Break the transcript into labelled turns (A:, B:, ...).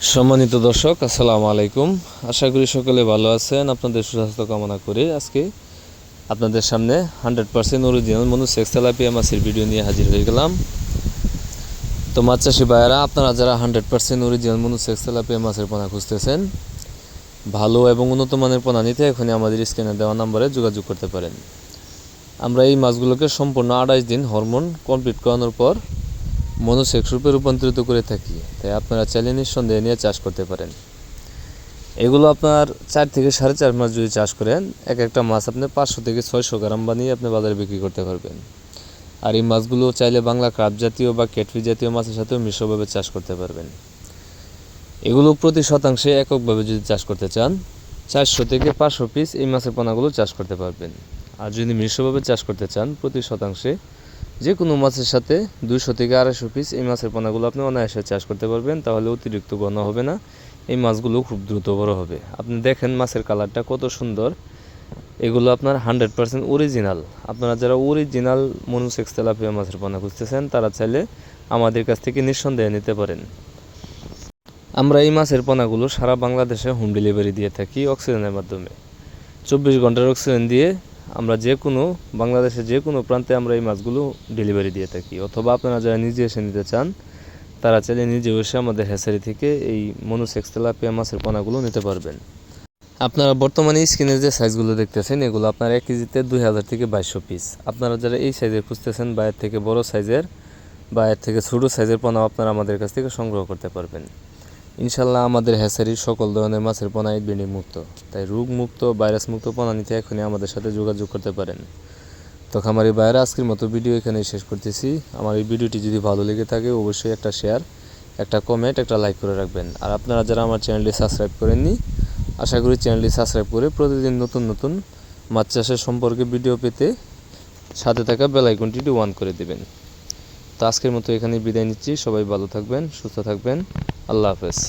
A: সম্মানিত দর্শক, আসসালামু আলাইকুম। আশা করি সকলে ভালো আছেন। আপনাদের সুস্বাস্থ্য কামনা করে আজকে আপনাদের সামনে hundred percent original mono sex tilapia মাছের ভিডিও নিয়ে হাজির হয়ে গেলাম। তো মাছ চাষি ভাইয়েরা, আপনারা যারা hundred percent original mono sex মাছের পোনা খুঁজতেছেন, ভালো এবং উন্নত মানের পোনা নিতে এখনই আমাদের স্ক্রিনে দেওয়া নম্বরে যোগাযোগ করতে পারেন। আমরা এই মাছগুলোকে সম্পূর্ণ আড়াইশ দিন হরমোন কমপ্লিট করানোর পর মনোসেক্স রূপে রূপান্তরিত করে থাকি, তাই আপনারা চাইলে নিঃসন্দেহে নিয়ে চাষ করতে পারেন। এগুলো আপনার চার থেকে সাড়ে চার মাস যদি চাষ করেন, এক একটা মাছ আপনি পাঁচশো থেকে ছয়শো গ্রাম বানিয়ে আপনি বাজারে বিক্রি করতে পারবেন। আর এই মাছগুলো চাইলে বাংলা ক্রাপ জাতীয় বা ক্যাটফি জাতীয় মাছের সাথেও মিশ্রভাবে চাষ করতে পারবেন। এগুলো প্রতি শতাংশে এককভাবে যদি চাষ করতে চান, চারশো থেকে পাঁচশো পিস এই মাছের পোনাগুলো চাষ করতে পারবেন। আর যদি মিশ্রভাবে চাষ করতে চান, প্রতি শতাংশে যে কোনো মাছের সাথে দুইশো থেকে আড়াইশো পিস এই মাছের পোনাগুলো আপনি অনায়াসে চাষ করতে পারবেন, তাহলে অতিরিক্ত ঘন হবে না। এই মাছগুলো খুব দ্রুত বড় হবে। আপনি দেখেন মাছের কালারটা কত সুন্দর। এগুলো আপনার হান্ড্রেড পার্সেন্ট অরিজিনাল। আপনারা যারা অরিজিনাল মনুসেক্স তেলাপিয়া মাছের পোনা খুঁজতেছেন, তারা চাইলে আমাদের কাছ থেকে নিঃসন্দেহে নিতে পারেন। আমরা এই মাছের পোনাগুলো সারা বাংলাদেশে হোম ডেলিভারি দিয়ে থাকি অক্সিজেনের মাধ্যমে। চব্বিশ ঘণ্টার অক্সিজেন দিয়ে আমরা যে কোনো, বাংলাদেশের যে কোনো প্রান্তে আমরা এই মাছগুলো ডেলিভারি দিয়ে থাকি। অথবা আপনারা যারা নিজে এসে নিতে চান, তারা চাইলে নিজে এসে আমাদের হ্যাচারি থেকে এই মনুসেক্স তেলাপিয়া মাছের পোনাগুলো নিতে পারবেন। আপনারা বর্তমানে স্ক্রিনে যে সাইজগুলো দেখতেছেন, এগুলো আপনার এক কেজিতে দুই হাজার থেকে বাইশশো পিস আপনারা যারা এই সাইজের খুঁজতেছেন বা এর থেকে বড় সাইজের বা এর থেকে ছোটো সাইজের পোনা আপনারা আমাদের কাছ থেকে সংগ্রহ করতে পারবেন। ইনশাল্লাহ আমাদের হ্যাচারির সকল ধরনের মাছের পোনা ব্লিডিং মুক্ত তাই রোগ মুক্ত ভাইরাস মুক্ত পোনা নিতে এখনই আমাদের সাথে যোগাযোগ করতে পারেন। তো খামারি বাইরে আজকের মতো ভিডিও এখানেই শেষ করতেছি। আমার এই ভিডিওটি যদি ভালো লেগে থাকে, অবশ্যই একটা শেয়ার, একটা কমেন্ট একটা লাইক করে রাখবেন। আর আপনারা যারা আমার চ্যানেলটি সাবস্ক্রাইব করেননি, আশা করি চ্যানেলটি সাবস্ক্রাইব করে প্রতিদিন নতুন নতুন মাছ চাষের সম্পর্কে ভিডিও পেতে সাথে থাকা বেল আইকনটি ওয়ান করে দেবেন। তো আজকের মতো এখানেই বিদায় নিচ্ছি। সবাই ভালো থাকবেন, সুস্থ থাকবেন। আল্লাহ হাফেজ